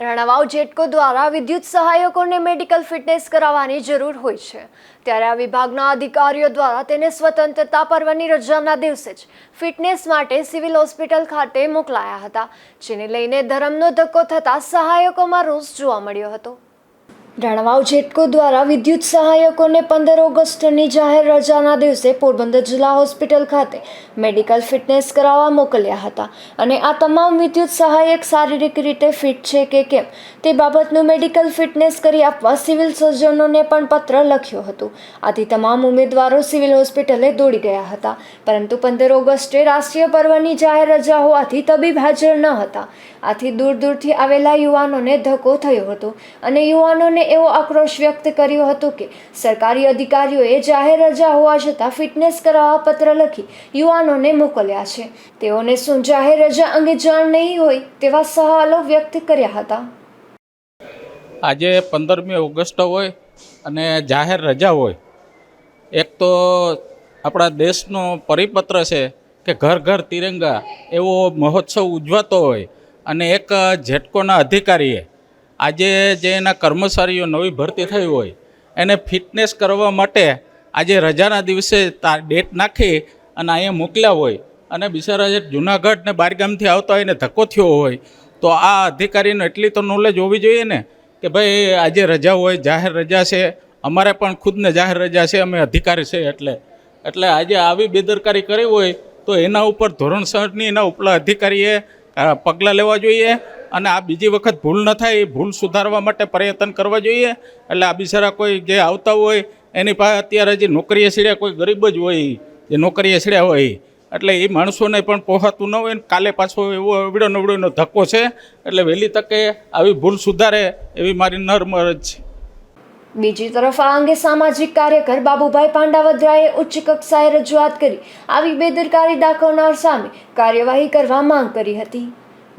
રણાવાવ જેટકો દ્વારા વિદ્યુત સહાયકોને medical fitness કરાવવાની જરૂર હોય છે. ત્યારે આ વિભાગના અધિકારીઓ દ્વારા તેને સ્વતંત્રતા પર્વની રજાના દિવસે જ ફિટનેસ માટે સિવિલ હોસ્પિટલ ખાતે મોકલાયા હતા, જેને લઈને ધરમનો ધક્કો થતાં સહાયકોમાં રોષ જોવા મળ્યો હતો. રણવાવ જેટકો દ્વારા વિદ્યુત સહાયકોને પંદર ઓગસ્ટની જાહેર રજાના દિવસે પોરબંદર જિલ્લા હોસ્પિટલ ખાતે મેડિકલ ફિટનેસ કરાવવા મોકલ્યા હતા. અને આ તમામ વિદ્યુત સહાયક શારીરિક રીતે ફિટ છે કે કેમ, તે બાબતનું મેડિકલ ફિટનેસ કરી આપવા સિવિલ સર્જનોને પણ પત્ર લખ્યો હતો. આથી તમામ ઉમેદવારો સિવિલ હોસ્પિટલે દોડી ગયા હતા. પરંતુ પંદર ઓગસ્ટે રાષ્ટ્રીય પર્વની જાહેર રજા હોવાથી તબીબ હાજર ન હતા. આથી દૂર દૂરથી આવેલા યુવાનોને ધક્કો થયો હતો અને યુવાનોને એવો આક્રોશ વ્યક્ત કર્યો હતો કે સરકારી અધિકારીઓએ જાહેર રજા હોવા છતાં ફિટનેસ કરાવવા પત્ર લખી યુવાનોને મોકલ્યા છે. તેઓને શું જાહેર રજા અંગે જાણ નહીં હોય તેવા સવાલો વ્યક્ત કર્યા હતા. આજે પંદરમી ઓગસ્ટ હોય અને જાહેર રજા હોય. એક તો આપણા દેશનો પરિપત્ર છે કે ઘર ઘર તિરંગા એવો મહોત્સવ ઉજવાતો હોય અને એક જેટકોના અધિકારીએ આજે જે એના કર્મચારીઓ નવી ભરતી થઈ હોય, એને ફિટનેસ કરવા માટે આજે રજાના દિવસે તા ડેટ નાખી અને અહીંયા મોકલ્યા હોય. અને બિચારા જે જુનાગઢ ને બારગામથી આવતા હોય ને ધક્કો થયો હોય, તો આ અધિકારીને એટલી તો નોલેજ હોવી જોઈએ ને કે ભાઈ આજે રજા હોય, જાહેર રજા છે. અમારે પણ ખુદને જાહેર રજા છે, અમે અધિકારી છે એટલે. એટલે આજે આવી બેદરકારી કરી હોય, તો એના ઉપર ધોરણસરની એના ઉપલા અધિકારીએ પગલાં લેવા જોઈએ. અને આ બીજી વખત ભૂલ ન થાય, એ ભૂલ સુધારવા માટે પ્રયત્ન કરવા જોઈએ. એટલે આ બિચારા કોઈ જે આવતા હોય, એની પાસે અત્યારે જે નોકરીએ સીડ્યા કોઈ ગરીબ જ હોય, જે નોકરીએ સીડ્યા હોય, એટલે એ માણસોને પણ પોહાતું ન હોય ને કાલે પાછો એવો અવડો નવડોનો ધક્કો છે. એટલે વહેલી તકે આવી ભૂલ સુધારે એવી મારી નર્મ અરજ છે. બીજી તરફ આ અંગે સામાજિક કાર્યકર બાબુભાઈ પાંડાવદ્રાએ ઉચ્ચ કક્ષાએ રજૂઆત કરી. આવી બેદરકારી દાખવનાર સામે કાર્યવાહી કરવા માંગ કરી હતી.